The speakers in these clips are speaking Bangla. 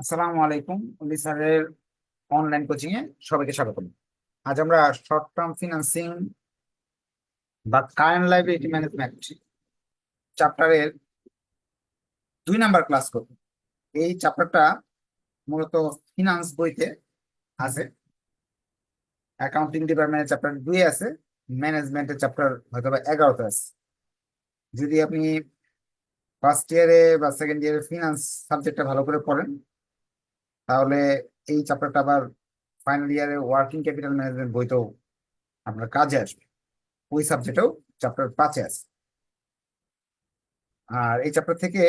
আসসালামু আলাইকুম উল্লি স্যারের অনলাইন কোচিং এ সবাইকে স্বাগতম আজ আমরা শর্ট টার্ম ফিনান্সিং বা কারেন্ট লাইবিলিটি ম্যানেজমেন্ট চ্যাপ্টারের দুই নাম্বার ক্লাস করব। এই চ্যাপ্টারটা মূলত ফিনান্স বইতে আছে। অ্যাকাউন্টিং ডিপার্টমেন্টের চ্যাপ্টার দুই আছে ম্যানেজমেন্টের চ্যাপ্টার হয়তো বা এগারোতে আছে। যদি আপনি ফার্স্ট ইয়ারে বা সেকেন্ড ইয়ারে ফিনান্স সাবজেক্টটা ভালো করে পড়েন তাহলে এই চ্যাপ্টারটা আবার ফাইনাল ইয়ারে ওয়ার্কিং ক্যাপিটাল ম্যানেজমেন্ট বইতেও আপনার কাজে আসবে। ওই সাবজেক্টেও চ্যাপ্টার পাঁচে আছে। আর এই চ্যাপ্টার থেকে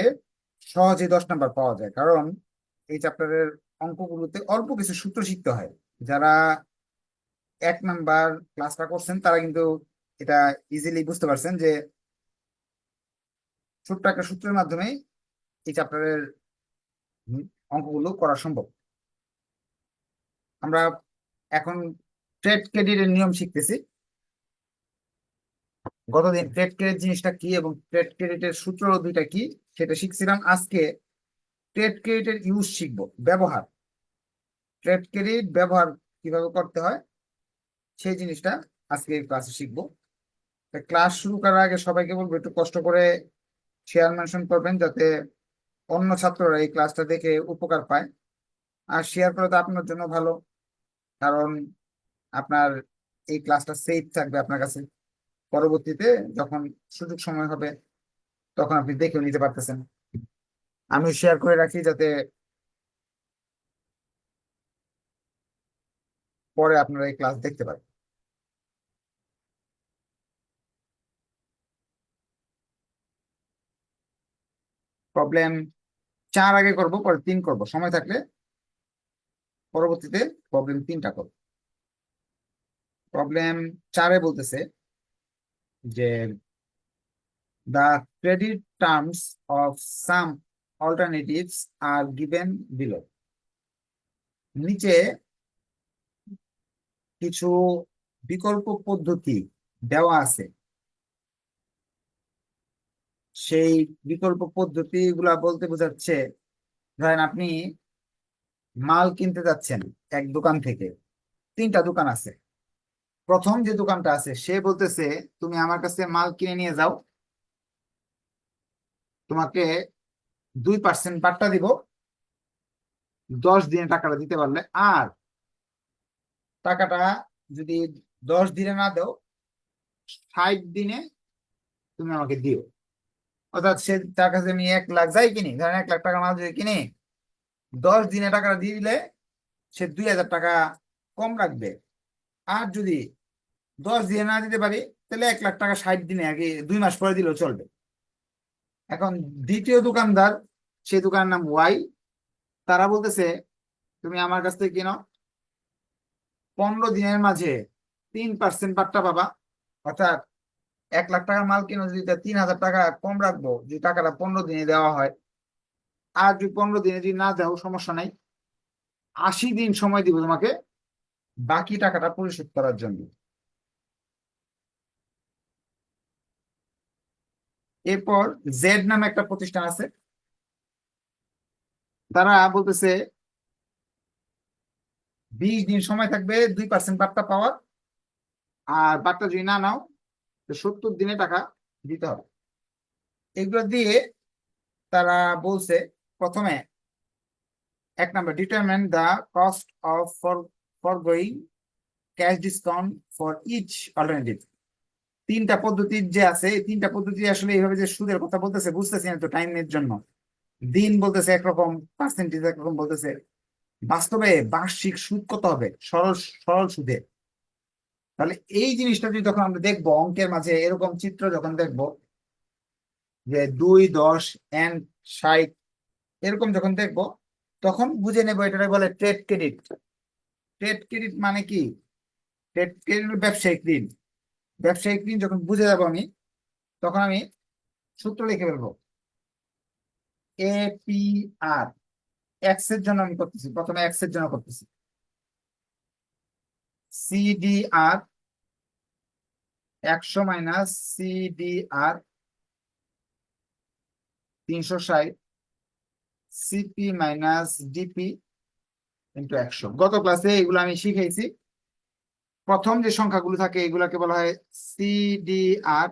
সহজে দশ নাম্বার পাওয়া যায়, কারণ এই চ্যাপ্টারের অঙ্কগুলোতে অল্প কিছু সূত্র শিখতে হয়। যারা এক নাম্বার ক্লাসটা করছেন, তারা কিন্তু এটা ইজিলি বুঝতে পারছেন যে ছোট্ট একটা সূত্রের মাধ্যমে এই চ্যাপ্টারের অঙ্কগুলো করা সম্ভব। আমরা এখন ট্রেড ক্রেডিটের নিয়ম শিখতেছি। গতদিন ট্রেড ক্রেডিট জিনিসটা কি এবং ট্রেড ক্রেডিটের সূত্র দুইটা কি সেটা শিখছিলাম। আজকে ট্রেড ক্রেডিটের ইউজ শিখব, ব্যবহার। ট্রেড ক্রেডিট ব্যবহার কীভাবে করতে হয় সেই জিনিসটা আজকে ক্লাসে শিখব। ক্লাস শুরু করার আগে সবাইকে বলব, একটু কষ্ট করে শেয়ার মেনশন করবেন যাতে অন্য ছাত্ররা এই ক্লাসটা দেখে উপকার পায়। আর শেয়ার করে তো আপনার জন্য ভালো। কারণ আপনার এই ক্লাসটা সেফ থাকবে আপনার কাছে। পরবর্তীতে যখন সুযোগ সময় হবে, তখন আপনি দেখেও নিতে পারতেছেন। আমি শেয়ার করে রাখি যাতে পরে আপনারা এই ক্লাস দেখতে পারেন। প্রবলেম চার আগে করব, পরে তিন করব। সময় থাকলে পরবর্তীতে প্রবলেম তিনটা করব। প্রবলেম চারে বলতেছে যে, the credit terms of some alternatives are given below. নিচে কিছু বিকল্প পদ্ধতি দেওয়া আছে। সেই বিকল্প পদ্ধতি গুলা বলতে বোঝাচ্ছে, ধরেন আপনি মাল কিনতে যাচ্ছেন এক দোকান থেকে, তিনটা দোকান আছে। প্রথম যে দোকানটা আছে, সে বলতেছে, তুমি আমার কাছে মাল কিনে নিয়ে যাও। তোমাকে দুই পার্সেন্ট পাট্টা দিব। দশ দিনে টাকাটা দিতে পারলে আর টাকাটা যদি দশ দিনে না দাও, ষাট দিনে তুমি আমাকে দিও। অর্থাৎ সে তার কাছে আমি এক লাখ যাই কিনি। ধরেন এক লাখ টাকা মাল যদি কিনি দশ দিনে টাকাটা দিয়ে দিলে সে দুই হাজার টাকা কম রাখবে। আর যদি দশ দিনে না দিতে পারি, তাহলে এক লাখ টাকা ষাট দিনে আগে দুই মাস পরে দিলেও চলবে। এখন দ্বিতীয় দোকানদার, সে দোকানের নাম ওয়াই। তারা বলতেছে, তুমি আমার কাছ থেকে কিনো। পনেরো দিনের মাঝে তিন পার্সেন্ট পাট্টা পাবা। অর্থাৎ এক লাখ টাকার মাল কিনো, যদি তিন হাজার টাকা কম রাখব, যদি টাকাটা পনেরো দিনে দেওয়া হয় আর যদি পনেরো দিনে যদি না দাও, সমস্যা নাই। আশি দিন সময় দিব তোমাকে বাকি টাকাটা পরিশোধ করার জন্য। এরপর জেড নামে একটা প্রতিষ্ঠান আছে। তারা বলতেছে, বিশ দিন সময় থাকবে, দুই পার্সেন্ট বার্তা পাওয়ার। আর বার্তা যদি না নাও, তো সত্তর দিনে টাকা দিতে হবে। এগুলো দিয়ে তারা বলছে প্রথমে এক নম্বর determine the cost of for for going cash discount for each alternative তিনটা পদ্ধতির যে আছে তিনটা পদ্ধতি আসলে এইভাবে যে সুদের কথা বলতেছে, বুঝতেছি না তো টাইমের জন্য। দিন বলতেছে একরকম পার্সেন্টেজ একরকম বলতেছে। বাস্তবে বার্ষিক সুদ কত হবে? সরল সরল সুদে। তাহলে এই জিনিসটা যদি তখন আমরা দেখব, অঙ্কের মাঝে এরকম চিত্র যখন দেখব, যে দুই, দশ এন ষাট এরকম যখন দেখব, তখন বুঝে নেব এটা বলে ট্রেড ক্রেডিট ট্রেড ক্রেডিট মানে কি? ট্রেড ক্রেডিট ব্যবসায়িক ঋণ। ব্যবসায়িক ঋণ যখন বুঝে যাব আমি, তখন আমি সূত্র লিখে ফেলব। এ পি আর এক্সের জন্য আমি করতেছি, প্রথমে এক্সের জন্য করতেছি। সিডিআর একশো মাইনাস সিডিআর তিনশো ষাট। সিপি মাইনাস ডিপি ইন্টু একশো গত ক্লাসে এগুলো আমি শিখেছি। প্রথম যে সংখ্যাগুলো থাকে, এগুলাকে বলা হয় সিডিআর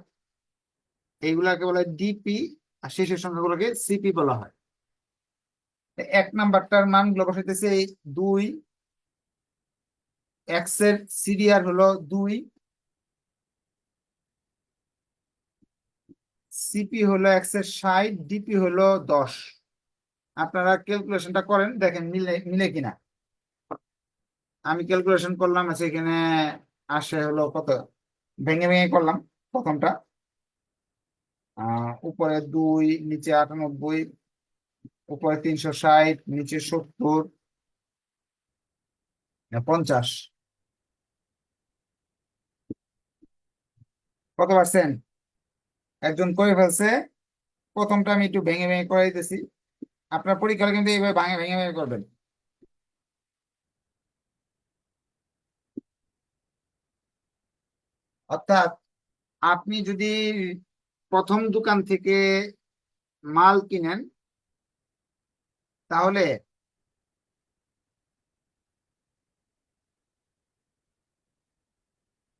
এইগুলাকে বলা হয় ডিপি আর শেষের সংখ্যাগুলোকে সিপি বলা হয়। এক নাম্বারটার মানগুলো বসাইতেছে দুই। এক্সের সিডিআর হলো দুই। সিপি হলো এর ষাট ডিপি হলো দশ। আপনারা ক্যালকুলেশনটা করেন, দেখেন মিলে মিলে কিনা। আমি ক্যালকুলেশন করলাম আছে এখানে আসে হলো কত? ভেঙে ভেঙে করলাম প্রথমটা। উপরে দুই, নিচে আটানব্বই, উপরে তিনশো ষাট, নিচে সত্তর পঞ্চাশ। কত পার্সেন্ট? একজন করে ফেলছে, প্রথমটা আমি একটু ভেঙে ভেঙে করে দিতেছি আপনার পরীক্ষা কিন্তু এইভাবে ভাঙে, ভেঙে ভেঙে করবেন। অর্থাৎ আপনি যদি প্রথম দোকান থেকে মাল কিনেন, তাহলে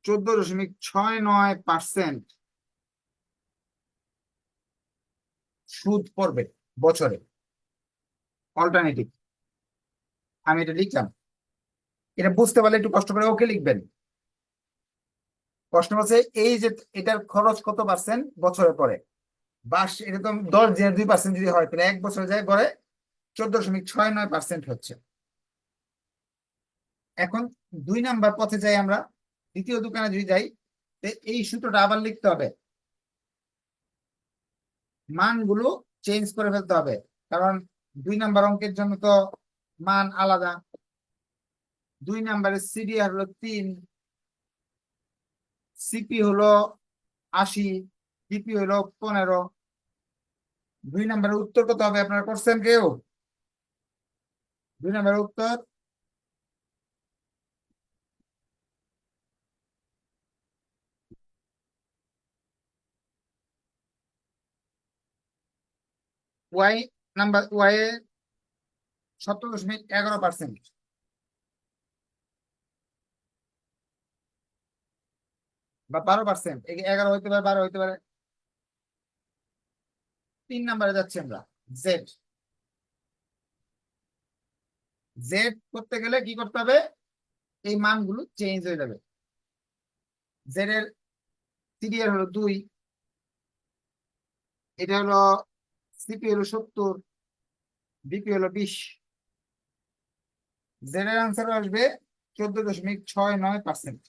চোদ্দ দশমিক ছয় নয় পার্সেন্ট সুদ পড়বে বছরে। অল্টারনেটিভ আমি এটা লিখলাম। এটা বুঝতে পারলে একটু কষ্ট করে ওকে লিখবেন। প্রশ্ন হচ্ছে, এই যে এটার খরচ কত পার্সেন্ট বছরে পরে? বাস এরকম দশ দিনের দুই পার্সেন্ট যদি হয়, তাহলে এক বছরে যায় গড়ে চোদ্দ দশমিক ছয় নয় পার্সেন্ট হচ্ছে। এখন দুই নাম্বার পথে যাই আমরা, দ্বিতীয় দোকানে যদি যাই এই সূত্রটা আবার লিখতে হবে। মানগুলো চেঞ্জ করে ফেলতে হবে। কারণ দুই নাম্বার অঙ্কের জন্য তো মান আলাদা। দুই নাম্বারের সিডিআর হলো তিন সিপি হলো আশি ডিপি হলো পনেরো। দুই নাম্বারের উত্তর কত হবে আপনারা করছেন কেউ? দুই নাম্বারের উত্তর? ওয়াই নাম্বার ওয়াই সত্তর দশমিক এগারো পার্সেন্ট বা বারো পার্সেন্ট এগারো হইতে পারে, বারো হইতে পারে। তিন নাম্বারে যাচ্ছি আমরা জেড জেড করতে গেলে কি করতে হবে? এই মানগুলো চেঞ্জ হয়ে যাবে। জেড এর সিডিআর হলো দুই। এটা হলো সিপি হলো সত্তর বিপি হলো বিশ। জেড এর আনসার আসবে চোদ্দ দশমিক ছয় নয় পার্সেন্ট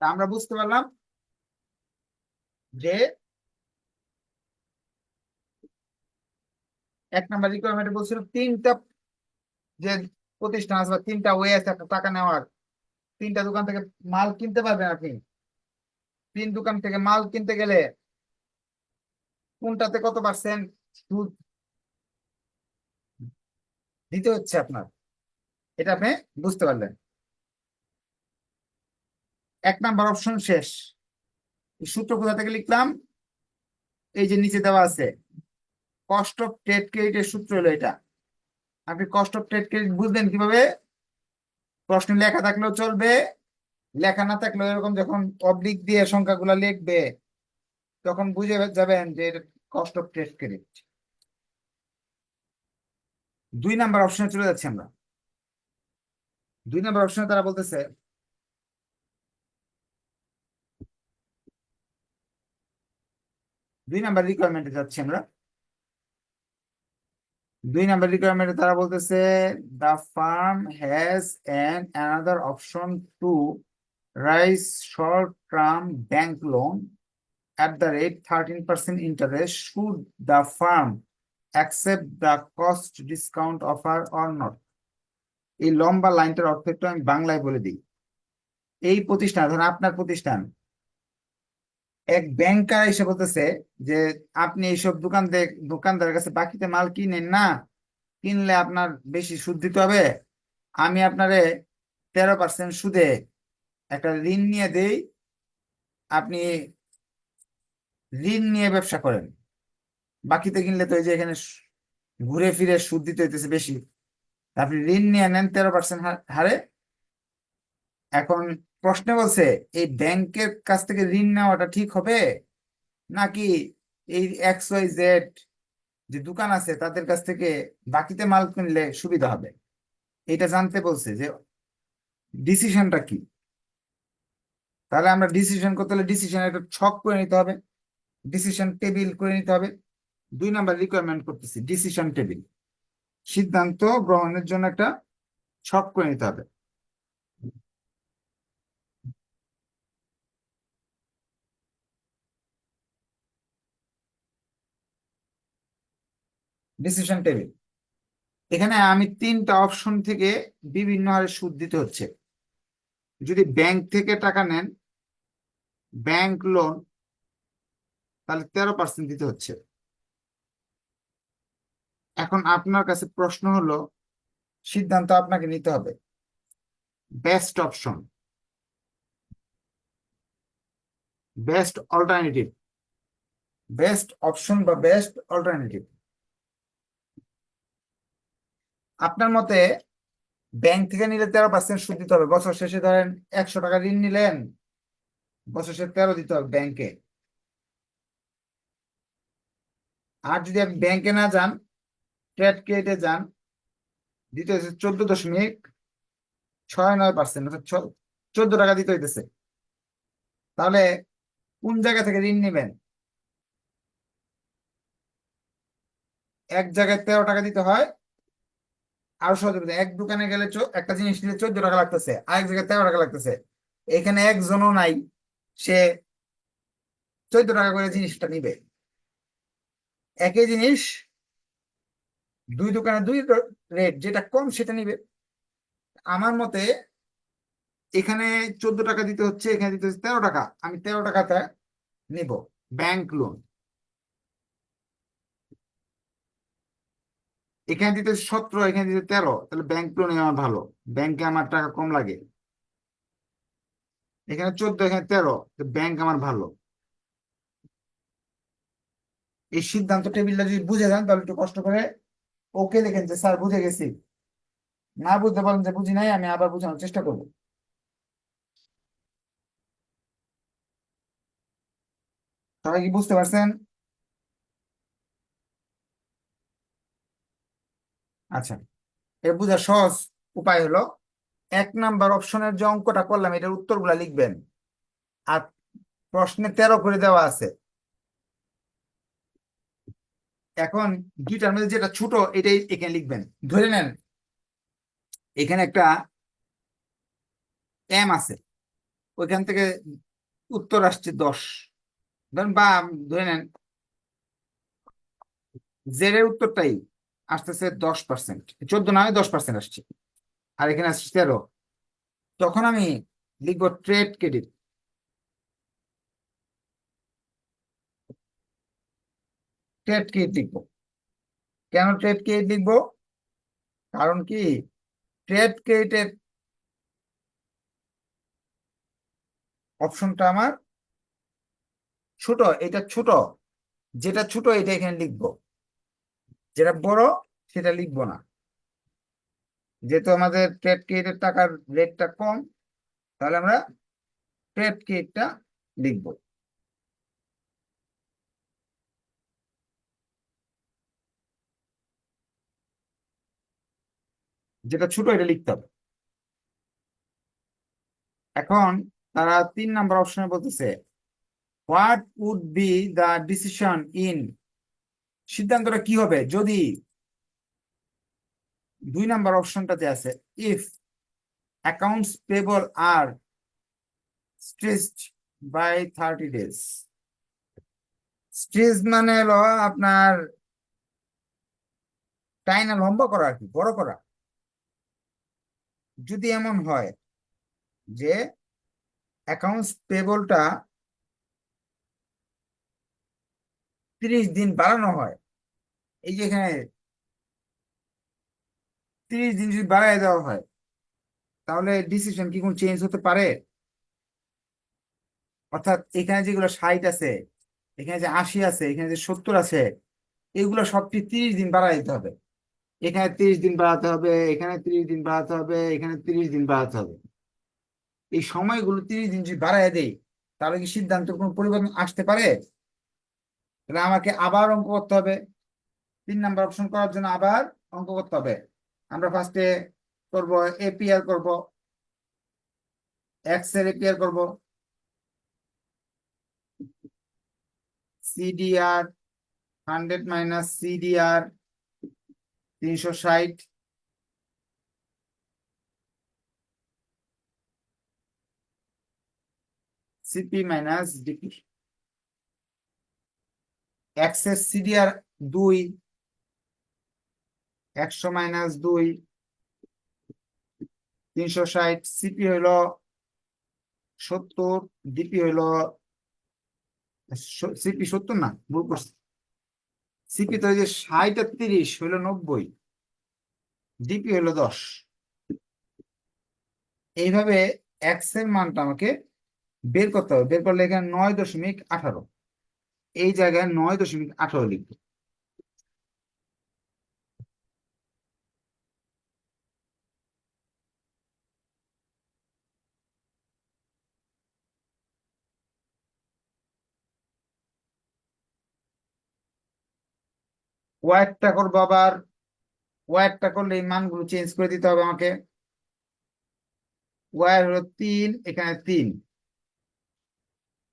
আমরা বুঝতে পারলাম যে এক নাম্বার রিকোয়ারমেন্ট বলছিল তিনটা যে প্রতিষ্ঠান আছে বা তিনটা ওয়ে আছে একটা টাকা নেওয়ার। তিনটা দোকান থেকে মাল কিনতে পারবেন আপনি। তিন দোকান থেকে মাল কিনতে গেলে কোনটাতে কত পার্সেন্ট সুদ দিতে হচ্ছে আপনার? এটা আপনি বুঝতে পারলেন। এক নাম্বার অপশন শেষ। সূত্র কোথা থেকে লিখলাম? এই যে নিচে দেওয়া আছে। কস্ট অফ ট্রেড ক্রেডিটের সূত্র হলো এটা। আপনি কস্ট অফ ট্রেড ক্রেডিট বুঝবেন কীভাবে? প্রশ্ন লেখা থাকলেও চলবে। লেখা না থাকলেও এরকম যখন অবলিক দিয়ে সংখ্যাগুলো লিখবে, তখন বুঝে যাবেন যে কস্ট অফ টেস্ট ক্রেডিট দুই নাম্বার অপশনে চলে যাচ্ছি আমরা। দুই নাম্বার অপশনে তারা বলতেছে, দুই নাম্বার রিকোয়ারমেন্টে যাচ্ছি আমরা। দুই নাম্বার রিকোয়ারমেন্টে তারা বলতেছে the firm has an another option to raise term bank loan at the rate 13% interest. Should the firm accept the cost discount offer or not? এই লম্বা লাইনটার অর্থ একটু আমি বাংলায় বলে দিই। এই প্রতিষ্ঠান, ধরেন আপনার প্রতিষ্ঠান, এক ব্যাংকার এসে বলতেছে যে, আপনি এইসব দোকান দোকানদারের কাছে বাকিতে মাল কিনেন না। কিনলে আপনার বেশি সুদ দিতে হবে। আমি আপনারে তেরো পার্সেন্ট সুদে একটা ঋণ নিয়ে দেই, আপনি ঋণ নিয়ে ব্যবসা করেন। বাকিতে কিনলে তো এই যে এখানে ঘুরে ফিরে সুদ দিতে হইতেছে বেশি। আপনি ঋণ নিয়ে নেন তেরো পার্সেন্ট হারে। এখন প্রশ্নে বলছে, এই ব্যাংকের কাছ থেকে ঋণ নেওয়াটা ঠিক হবে? নাকি এই এক্স ওয়াই জেড যে দোকান আছে, তাদের কাছ থেকে বাকিতে মাল কিনলে সুবিধা হবে? এটা জানতে বলছে যে ডিসিশনটা কি? তাহলে আমরা ডিসিশন করতে হলে ডিসিশন একটা ছক করে নিতে হবে। ডিসিশন টেবিল করে নিতে হবে। দুই নাম্বার রিকোয়ারমেন্ট করতেছি ডিসিশন টেবিল সিদ্ধান্ত গ্রহণের জন্য একটা ছক করে নিতে হবে। ডিসিশন টেবিল এখানে আমি তিনটা অপশন থেকে বিভিন্ন হারে সুদ দিতে হচ্ছে। যদি ব্যাংক থেকে টাকা নেন ব্যাংক লোন, তাহলে তেরো পার্সেন্ট দিতে হচ্ছে। এখন আপনার কাছে প্রশ্ন হলো, সিদ্ধান্ত আপনাকে নিতে হবে। Best option. Best alternative. Best option বা বেস্ট অল্টারনেটিভ। আপনার মতে ব্যাংক থেকে নিলে তেরো পার্সেন্ট সুদ দিতে হবে। বছর শেষে ধরেন একশো টাকা ঋণ নিলেন। বছর তেরো দিতে হবে ব্যাংকে আর যদি আপনি ব্যাংকে না যান ট্রেড ক্রেডিটে যান, দিতে হচ্ছে চোদ্দ দশমিক ছয় নয় পার্সেন্ট চোদ্দ টাকা দিতে হইতেছে। তাহলে কোন জায়গা থেকে ঋণ নেবেন? এক জায়গায় তেরো টাকা দিতে হয়, আরও সহজে এক দোকানে গেলে একটা জিনিস নিলে চোদ্দ টাকা লাগতেছে, আরেক জায়গায় তেরো টাকা লাগতেছে। এখানে একজনও নাই। সে চোদ্দ টাকা করে জিনিসটা নিবে। একই জিনিস দুই দোকানে দুই রেট যেটা কম সেটা নিবে। আমার মতে এখানে চোদ্দ টাকা দিতে হচ্ছে, এখানে দিতে হচ্ছে তেরো টাকা। আমি তেরো টাকাতে নিব ব্যাংক লোন এখানে দিতে সতেরো, এখানে দিতে তেরো, তাহলে ব্যাংক লোনে আমার ভালো। ব্যাংকে আমার টাকা কম লাগে। এখানে চোদ্দ, এখানে তেরো ব্যাংক আমার ভালো। এই সিদ্ধান্ত টেবিলটা যদি বুঝে যান তাহলে একটু কষ্ট করে ওকে দেখেন যে স্যার বুঝে গেছি। না বুঝতে পারেন যে বুঝি নাই, আমি আবার বোঝানোর চেষ্টা করব। সবাই কি বুঝতে পারছেন? আচ্ছা এর বোঝার সহজ উপায় হলো এক নাম্বার অপশনের যে অঙ্কটা করলাম, এটার উত্তরগুলা লিখবেন। আর প্রশ্নে তেরো করে দেওয়া আছে। এখন দুইটার মধ্যে যেটা ছোট, এটাই এখানে লিখবেন। ধরে নেন, এখানে একটা এম আছে। ওইখান থেকে উত্তর আসছে দশ। ধরেন বা, ধরে নেন জেড এর উত্তরটাই আসতেছে দশ পার্সেন্ট চোদ্দ নয় দশ পার্সেন্ট আসছে। আর এখানে আসছে তেরো। তখন আমি লিখব ট্রেড ক্রেডিট ট্রেড ক্রেডিট লিখব। কেন ট্রেড ক্রেডিট লিখব? কারণ কি? ট্রেড ক্রেডিটের অপশনটা আমার ছোট, এটা ছোট। যেটা ছোট, এটা এখানে লিখব। যেটা বড়, সেটা লিখব না। যেহেতু আমাদের ট্রেড ক্রেডিটের টাকার রেটটা কম, তাহলে আমরা ট্রেড ক্রেডিটটা লিখব। যেটা ছোট এটা লিখতে হবে। এখন তারা তিন নাম্বার অপশনে বলতেছে what would be the decision in সিদ্ধান্তটা কি হবে? যদি দুই নাম্বার অপশনটাতে আছে if accounts payable are stressed by thirty days stress মানে হলো আপনার টাইনা লম্বা করা আর কি, বড় করা। যদি এমন হয় যে অ্যাকাউন্টস পেবলটা তিরিশ দিন বাড়ানো হয়, এই যে এখানে তিরিশ দিন যদি বাড়ায় দেওয়া হয়, তাহলে ডিসিশন কি কোন চেঞ্জ হতে পারে? অর্থাৎ এখানে যেগুলো সাইট আছে, এখানে যে আশি আছে, এখানে যে সত্তর আছে, এগুলো সবটি তিরিশ দিন বাড়াই দিতে হবে? এখানে তিরিশ দিন বাড়াতে হবে, এখানে তিরিশ দিন বাড়াতে হবে, এখানে তিরিশ দিন বাড়াতে হবে। এই সময়গুলো তিরিশ দিন যদি বাড়াই দেয় তাহলে কি সিদ্ধান্তের কোনো পরিবর্তন আসতে পারে? তাহলে আমাকে আবার অঙ্ক করতে হবে। তিন নাম্বার অপশন করার জন্য আবার অঙ্ক করতে হবে। আমরা ফার্স্টে করব এপিআর করব এক্সের এপিআর করব সিডিআর হান্ড্রেড মাইনাস সিডিআর তিনশো ষাট সিপি মাইনাস ডিপি এক্সের সিডিআর দুই একশো মাইনাস দুই, তিনশো ষাট, সিপি হইল সত্তর, ডিপি হইল সিপি সত্তর না, ভুল করছি। সিপি তো যে ষাট আর তিরিশ হইল নব্বই, ডিপি হইল দশ। এইভাবে এক্সের মানটা আমাকে বের করতে হবে, বের করলে এখানে নয় দশমিক আঠারো। এই জায়গায় নয় দশমিক আঠারো লিখব। ওয়াইটটা করব আবার ওয়াইটটা করলে এই মানগুলো চেঞ্জ করে দিতে হবে আমাকে। ওয়ার হলো তিন, এখানে তিন।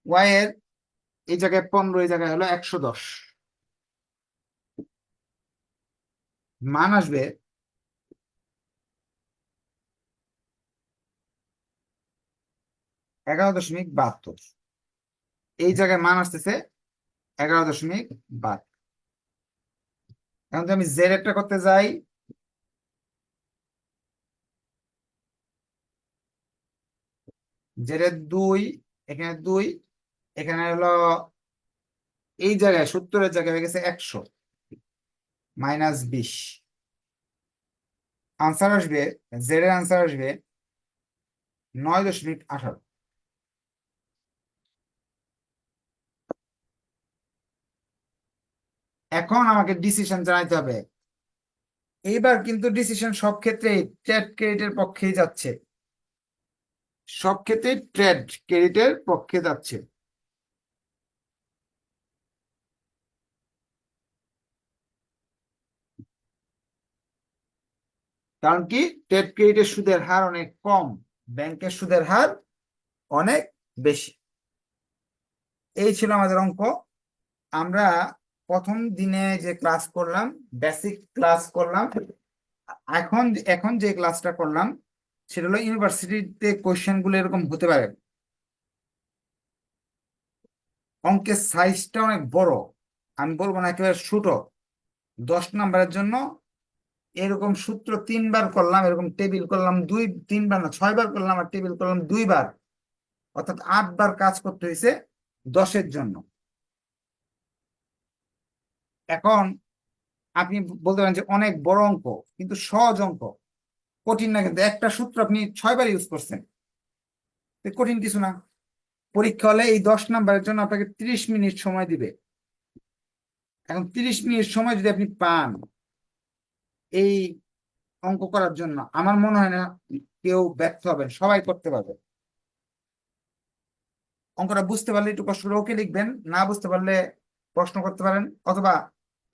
ওয়াইয়ের এই জায়গায় পনেরো, এই জায়গায় হলো একশো দশ। মান আসবে এগারো দশমিক বাহাত্তর। এই জায়গায় মান আসতেছে এগারো দশমিক বাহাত্তর। এখন আমি জেড একটা করতে যাই। জেড এর দুই, এখানে দুই, এখানে হলো এই জায়গায় সত্তরের জায়গায় হয়ে গেছে একশো মাইনাস বিশ। আনসার আসবে জেড এর আনসার আসবে নয় দশমিক আঠারো। এখন আমাকে ডিসিশন জানাইতে হবে। এইবার কিন্তু ডিসিশন সব ক্ষেত্রেই ট্রেড ক্রেডিটের পক্ষেই যাচ্ছে। সব ক্ষেত্রেই ট্রেড ক্রেডিটের পক্ষে যাচ্ছে। কারণ কি? ট্রেড ক্রেডিটের সুদের হার অনেক কম ব্যাংকের সুদের হার অনেক বেশি। এই ছিল আমাদের অঙ্ক। আমরা প্রথম দিনে যে ক্লাস করলাম বেসিক ক্লাস করলাম, এখন এখন যে ক্লাসটা করলাম, সেটা হলো ইউনিভার্সিটিতে কোয়েশ্চেনগুলো এরকম হতে পারে। অঙ্কের সাইজটা অনেক বড়, আমি বলব না একেবারে ছোট। দশ নাম্বারের জন্য এরকম সূত্র তিনবার করলাম, এরকম টেবিল করলাম দুই, তিনবার না, ছয়বার করলাম আর টেবিল করলাম দুইবার। অর্থাৎ আটবার কাজ করতে হয়েছে দশের জন্য। এখন আপনি বলতে পারেন যে অনেক বড় অঙ্ক, কিন্তু সহজ অঙ্ক। কঠিন না, কিন্তু একটা সূত্র আপনি ছয়বার ইউজ করছেন। কঠিন কিছু না। পরীক্ষা হলে এই দশ নাম্বারের জন্য আপনাকে ত্রিশ মিনিট সময় দিবে। এখন ত্রিশ মিনিট সময় যদি আপনি পান এই অঙ্ক করার জন্য, আমার মনে হয় না কেউ ব্যর্থ হবেন সবাই করতে পারবে। অঙ্কটা বুঝতে পারলে একটু কষ্ট ওকে লিখবেন, না বুঝতে পারলে প্রশ্ন করতে পারেন, অথবা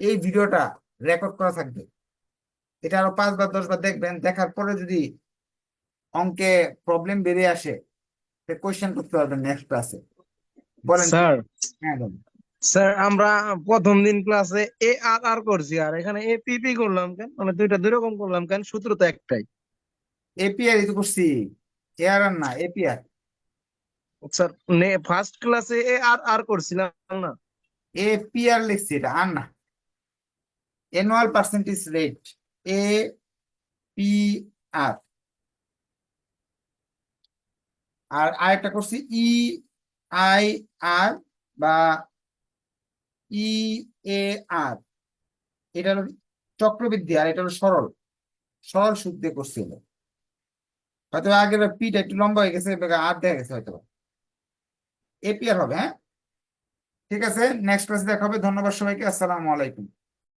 এই ভিডিওটা রেকর্ড করা থাকবে। এটা আরও পাঁচবার দশবার দেখবেন দেখার পরে যদি অঙ্কে প্রবলেম বেরিয়ে আসে কোয়েশ্চেন করতে পারবেন নেক্সট ক্লাসে বলেন। স্যার হ্যাঁ স্যার আমরা প্রথম দিন ক্লাসে এ আর আর করছি আর এখানে এ পি পি করলাম কেন? মানে দুইটা দুই রকম করলাম কেন? সূত্র তো একটাই। এপিআর এই তো করছি এআর আর না এপিআর স্যার নে ফার্স্ট ক্লাসে এ আর আর করছিলাম না? এপিআর লিখছি এটা আর না। Percentage rate A P R আর আরেকটা করছি ই আই আর বা ই এ আর এটা হলো চক্রবৃদ্ধি আর এটা হলো সরল। সরল সুদ দিয়ে করছিল হয়তো আগের পিটা একটু লম্বা হয়ে গেছে আর দেখা গেছে হয়তো এপিআর হবে হ্যাঁ? ঠিক আছে নেক্সট ক্লাসে দেখা হবে। ধন্যবাদ সবাইকে, আসসালামু আলাইকুম।